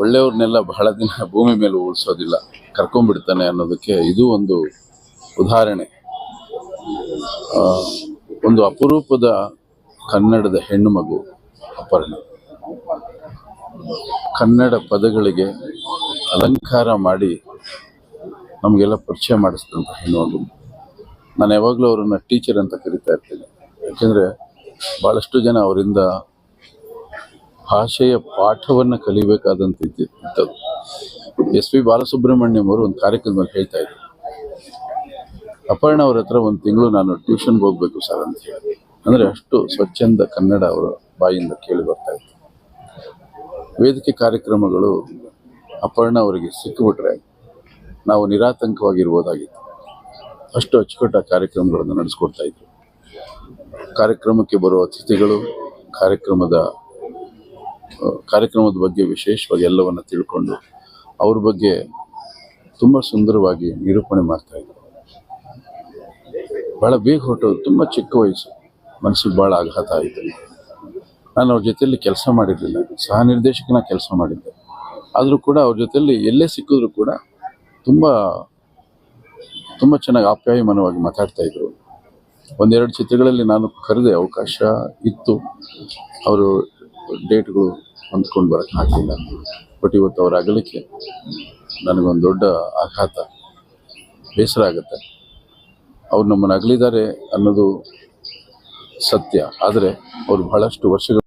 ಒಳ್ಳೆಯವ್ರನ್ನೆಲ್ಲ ಬಹಳ ದಿನ ಭೂಮಿ ಮೇಲೆ ಉಳಿಸೋದಿಲ್ಲ, ಕರ್ಕೊಂಡ್ಬಿಡ್ತಾನೆ ಅನ್ನೋದಕ್ಕೆ ಇದು ಒಂದು ಉದಾಹರಣೆ. ಒಂದು ಅಪರೂಪದ ಕನ್ನಡದ ಹೆಣ್ಣು ಮಗು ಅಪರ್ಣ. ಕನ್ನಡ ಪದಗಳಿಗೆ ಅಲಂಕಾರ ಮಾಡಿ ನಮಗೆಲ್ಲ ಪರಿಚಯ ಮಾಡಿಸಿದಂಥ ಹೆಣ್ಣು ನಾನು ಯಾವಾಗಲೂ ಅವರನ್ನು ಟೀಚರ್ ಅಂತ ಕರಿತಾ ಇರ್ತೀನಿ. ಯಾಕೆಂದರೆ ಭಾಳಷ್ಟು ಜನ ಅವರಿಂದ ಭಾಷೆಯ ಪಾಠವನ್ನು ಕಲಿಬೇಕಾದಂಥ ಇದ್ದದ್ದು. ಎಸ್ ಪಿ ಬಾಲಸುಬ್ರಹ್ಮಣ್ಯಂ ಅವರು ಒಂದು ಕಾರ್ಯಕ್ರಮದಲ್ಲಿ ಹೇಳ್ತಾ ಇದ್ರು. ಅಪರ್ಣ ಅವ್ರ ಹತ್ರ ಒಂದು ತಿಂಗಳು ನಾನು ಟ್ಯೂಷನ್ಗೆ ಹೋಗ್ಬೇಕು ಸರ್ ಅಂತ ಹೇಳಿ. ಅಂದರೆ ಅಷ್ಟು ಸ್ವಚ್ಛಂದ ಕನ್ನಡ ಅವರ ಬಾಯಿಂದ ಕೇಳಿ ಬರ್ತಾ ಇತ್ತು. ವೇದಿಕೆ ಕಾರ್ಯಕ್ರಮಗಳು ಅಪರ್ಣ ಅವರಿಗೆ ಸಿಕ್ಕಿಬಿಟ್ರೆ ನಾವು ನಿರಾತಂಕವಾಗಿರ್ಬೋದಾಗಿತ್ತು. ಅಷ್ಟು ಅಚ್ಚುಕಟ್ಟ ಕಾರ್ಯಕ್ರಮಗಳನ್ನು ನಡೆಸ್ಕೊಡ್ತಾ ಇದ್ರು. ಕಾರ್ಯಕ್ರಮಕ್ಕೆ ಬರುವ ಅತಿಥಿಗಳು, ಕಾರ್ಯಕ್ರಮದ ಕಾರ್ಯಕ್ರಮದ ಬಗ್ಗೆ ವಿಶೇಷವಾಗಿ ಎಲ್ಲವನ್ನು ತಿಳ್ಕೊಂಡು ಅವ್ರ ಬಗ್ಗೆ ತುಂಬ ಸುಂದರವಾಗಿ ನಿರೂಪಣೆ ಮಾಡ್ತಾ ಇದ್ದರು ಭಾಳ ಬೇಗ ಹೊರಟೋದು ತುಂಬ ಚಿಕ್ಕ ವಯಸ್ಸು ಮನಸ್ಸಿಗೆ ಭಾಳ ಆಘಾತ ಆಯಿತು. ನಾನು ಅವ್ರ ಜೊತೆಯಲ್ಲಿ ಕೆಲಸ ಮಾಡಿರಲಿಲ್ಲ. ಸಹ ನಿರ್ದೇಶಕನ ಕೆಲಸ ಮಾಡಿದ್ದೆ. ಆದರೂ ಕೂಡ ಅವ್ರ ಜೊತೆಯಲ್ಲಿ ಎಲ್ಲೇ ಸಿಕ್ಕಿದ್ರು ಕೂಡ ತುಂಬ ತುಂಬ ಚೆನ್ನಾಗಿ ಆಪ್ಯಾಯಮಾನವಾಗಿ ಮಾತಾಡ್ತಾ ಇದ್ರು. ಒಂದೆರಡು ಚಿತ್ರಗಳಲ್ಲಿ ನಾನು ಕರೆದೆ ಅವಕಾಶ ಇತ್ತು. ಅವರು ಡೇಟ್ಗಳು ಹೊಂದ್ಕೊಂಡು ಬರೋಕ್ಕೆ ಆಗಲಿಲ್ಲ. ಬಟ್ ಇವತ್ತು ಅವರ ಅಗಲಿಕೆ ನನಗೊಂದು ದೊಡ್ಡ ಆಘಾತ, ಬೇಸರ ಆಗುತ್ತೆ. ಅವ್ರು ನಮ್ಮನ್ನು ಅಗಲಿದ್ದಾರೆ ಅನ್ನೋದು ಸತ್ಯ. ಆದರೆ ಅವರು ಬಹಳಷ್ಟು ವರ್ಷಗಳು